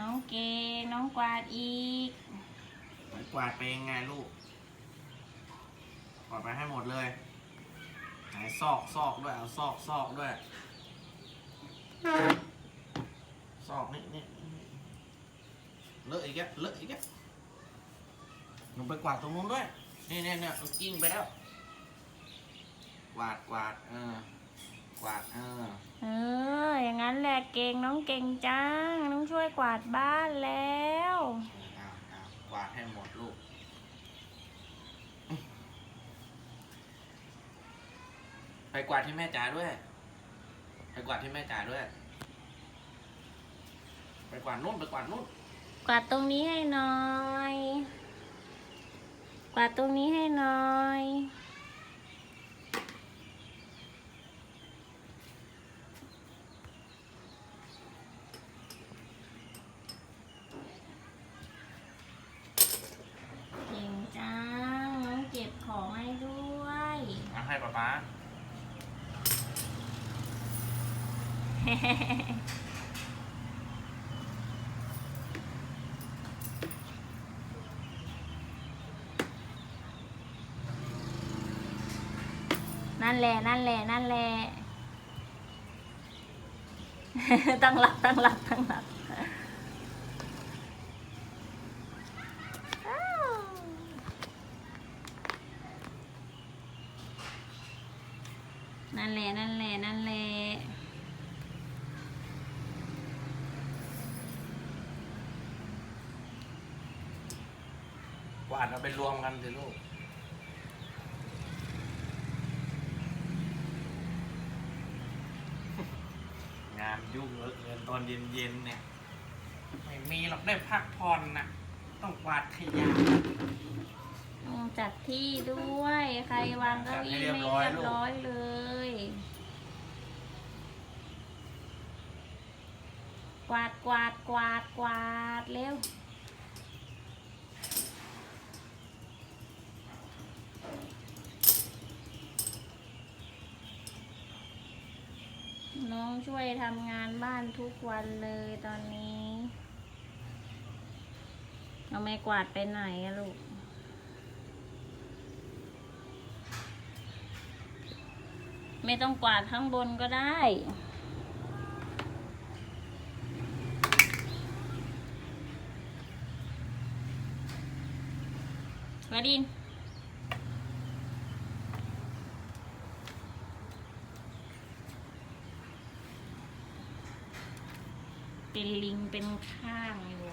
น้องเกงน้องกวาดอีก กวาดไปยังไงลูก กวาดไปให้หมดเลยไหนซอกซอกด้วย เอาซอกซอกด้วย ซอกนี่นี่เลอะอีกแล้วเลอะอีกแล้วหนูไปกวาดตรงนู้นด้วย นี่เนี่ยเนี่ยกิ้งไปแล้ว กวาดกวาดเออ กวาดเออเออ อย่างนั้นแหละเก่งน้องเก่งจังน้องช่วยกวาดบ้านแล้วเอาเอากวาดให้หมดลูกไปกวาดที่แม่จ๋าด้วย ไปกวาดที่แม่จ๋าด้วย ไปกวาดนู่นไปกวาดนู่นกวาดตรงนี้ให้หน่อย กวาดตรงนี้ให้หน่อย เก่งจัง น้องเก็บของให้ด้วย เอา ให้ป๊าป๊านั่นแหละ นั่นแหละ นั่นแหละ ตั้งหลัก ตั้งหลัก ตั้งหลักอ้าว นั่นแหละนั่นแหละนั่นแหละกวาดเอาไปรวมกันสิลูกงานยุ่งเหลือเกินตอนเย็นๆเนี่ย ไม่มีหรอกได้พักผ่อนนะต้องกวาดขยะต้องจัดที่ด้วย ใครวางเก้าอี้จัดให้เรียบไม่ร้อยเรียบลูกร้อยเลย ก วาดกวาดกวาดกวาดเร็วน้องช่วยทำงานบ้านทุกวันเลยตอนนี้เอาไม้กวาดไปไหนอะลูกไม่ต้องกวาดข้างบนก็ได้ มาดิน เป็นลิงเป็นข้างอยู่